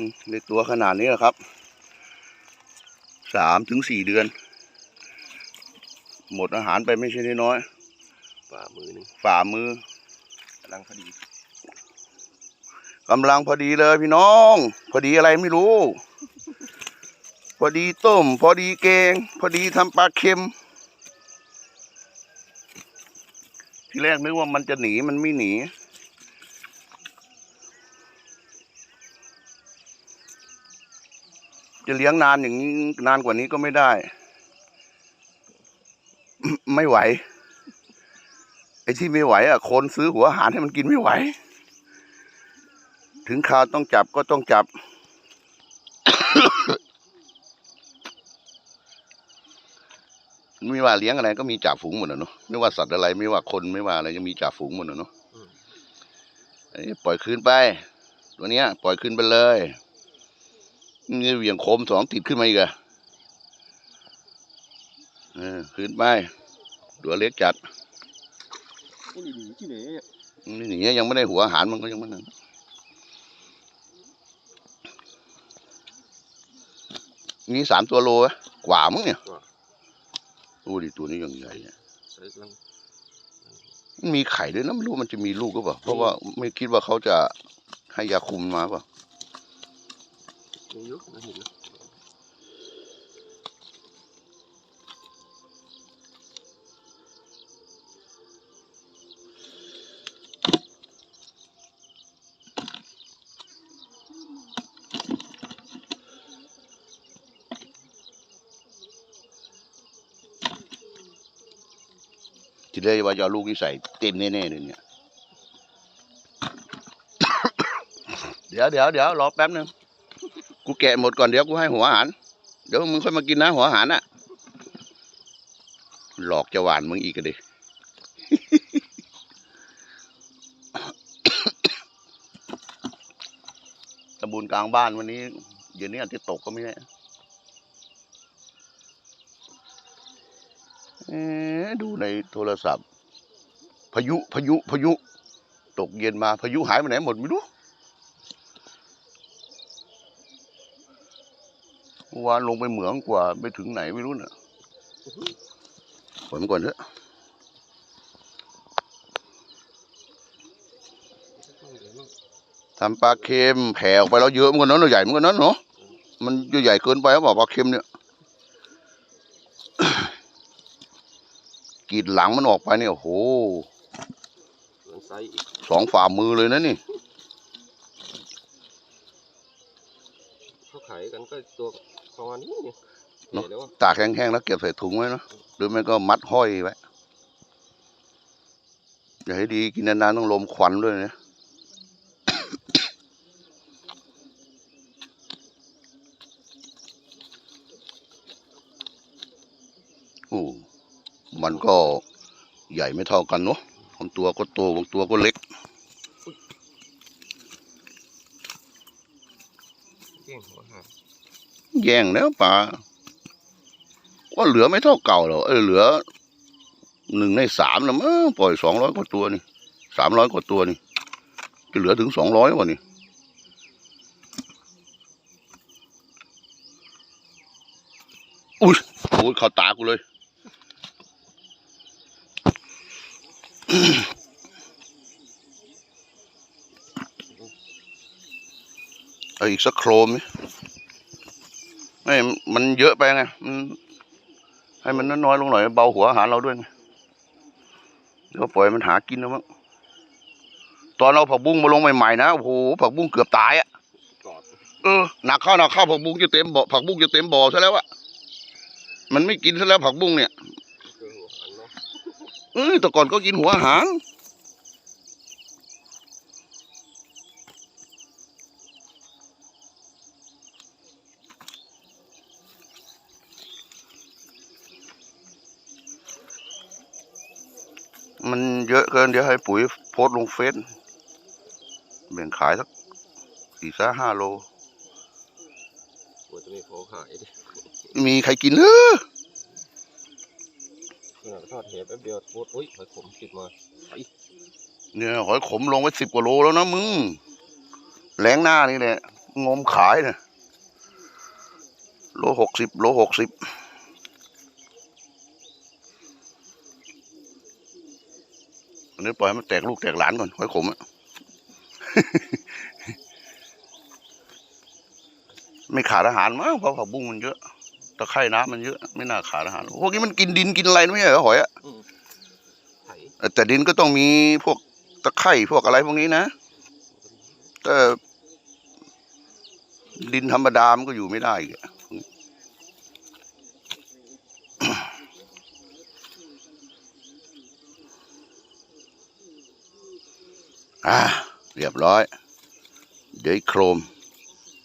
อืมในตัวขนาดนี้แหละครับ สามถึงสี่เดือน หมดอาหารไปไม่ใช่น้อยฝ่ามือหนึงๆฝ่ามือกำลังพอดีกำลังพอดีเลยพี่น้อง พอดีอะไรไม่รู้ พอดีต้ม พอดีแกง พอดีทำปลาเค็ม ทีแรกนึกว่ามันจะหนีมันไม่หนี จะเลี้ยงนานอย่างนี้นานกว่านี้ก็ไม่ได้ ไม่ไหว ไอ้ที่ไม่ไหว อะ คนซื้อหัวอาหารให้มันกินไม่ไหว ถึงคราวต้องจับก็ต้องจับ ไม่ว่าเลี้ยงอะไรก็มีจ่าฝูงหมดนะเนาะไม่ว่าสัตว์อะไรไม่ว่าคนไม่ว่าอะไรยังมีจ่าฝูงหมดนะเนาะอันนี้ปล่อยคืนไป ตัวเนี้ย ปล่อยคืนไปเลย นี่เหวี่ยงโคมสองติดขึ้นมาอีกอะเออคืนไปตัวเล็กจัดโอ้ยดีที่ไหนเนี่ยนี่หนียังไม่ได้หัวอาหารมันก็ยังไม่นั่นนี่สามตัวโลอะกว่ามั้งเนี่ยดูดิตัวนี้ยังใหญ่อะใส่กำลังมันมีไข่ด้วยนะไม่รู้มันจะมีลูกก็เปล่าเพราะว่าไม่คิดว่าเขาจะให้ยาคุมมาเปล่า มีเยอะนะเห็นนะทีแรกว่าจะเอาลูกนี่ใส่เต็มแน่ๆเลยเนี่ย เดี๋ยวเดี๋ยวเดี๋ยวรอแป๊บหนึง กูแกะหมดก่อนเดี๋ยวกูให้หัวอาหาร เดี๋ยวมึงค่อยมากินนะหัวอาหารน่ะ หลอกจะหวานมึงอีกก็ดิตะบูนกลางบ้านวันนี้เดี๋ยวนี้อาจจะตกก็ไม่แน่เอ๊ะดูในโทรศัพท์ พายุพายุพายุ ตกเย็นมาพายุหายไปไหนหมดไม่รู้ เมื่อวานลงไปเหมืองกว่าไปถึงไหนไม่รู้เนี่ยปล่อยมันก่อนเถอะทำปลาเค็มแผ่ออกไปแล้วเยอะเหมือนกันเนาะใหญ่เหมือนกันเนาะเนาะมันใหญ่เกินไปหรือเปล่าปลาเค็มเนี่ยกีดหลังมันออกไปเนี่ยโอ้โหสองฝ่ามือเลยนะนี่เขาขายกันก็ตัว ประมาณนี้เนี่ยเนอะใหญ่แล้วอะตากแห้งๆแล้วเก็บใส่ถุงไว้เนาะหรือไม่ก็มัดห้อยไว้อย่าให้ดีกินนานๆต้องลมควันด้วยนะโอ้มันก็ใหญ่ไม่เท่ากันเนาะบางตัวก็โตบางตัวก็เล็กเก่งหัวหา แย่งแล้วป่าก็เหลือไม่เท่าเก่าหรอกเออเหลือหนึ่งในสามแล้วมั้งปล่อยสองร้อยกว่าตัวนี่สามร้อยกว่าตัวนี่จะเหลือถึงสองร้อยวะนี่อุ้ยโอ้ยเข้าตากูเลย เอาอีกสักโครมไหม ไม่มันเยอะไปไงมันให้มันน้อยลงหน่อยเบาหัวอาหารเราด้วยไงเดี๋ยวปล่อยมันหากินแล้วมั้งตอนเราผักบุ้งมาลงใหม่ๆนะโอ้โหผักบุ้งเกือบตายอะกอดเออหนักข้าวหนักข้าวผักบุ้งจะเต็มบ่อผักบุ้งจะเต็มบ่อซะแล้วอะมันไม่กินซะแล้วผักบุ้งเนี่ยเนาะเออแต่ก่อนก็กินหัวอาหารมัน เยอะเกินเดี๋ยวให้ปุ๋ยโพสต์ลงเฟซแบ่งขายสักสี่สห้าโลหัวจะไม่พอขายดิมีใครกินเออขนาดทอดเห็ดแป๊บเดียวโคตรอุ้ยหอยขมติดมาเนี่ยหอยขมลงไว้สิบกว่าโลแล้วนะมึงแรงหน้านี่แหละงมขายเนี่ยโลหกสิบโลหกสิบ อันนี้ปล่อยให้มันแตกลูกแตกหลานก่อนหอยขมอะไม่ขาดอาหารมั้งเพราะผักบุ้งมันเยอะตะไคร่น้ำมันเยอะไม่น่าขาดอาหารพวกนี้มันกินดินกินอะไรไม่ใช่เหรอหอยอะไถเออแต่ดินก็ต้องมีพวกตะไคร่พวกอะไรพวกนี้นะแต่ดินธรรมดามันก็อยู่ไม่ได้ อ่าเรียบร้อย เดี๋ยวโครม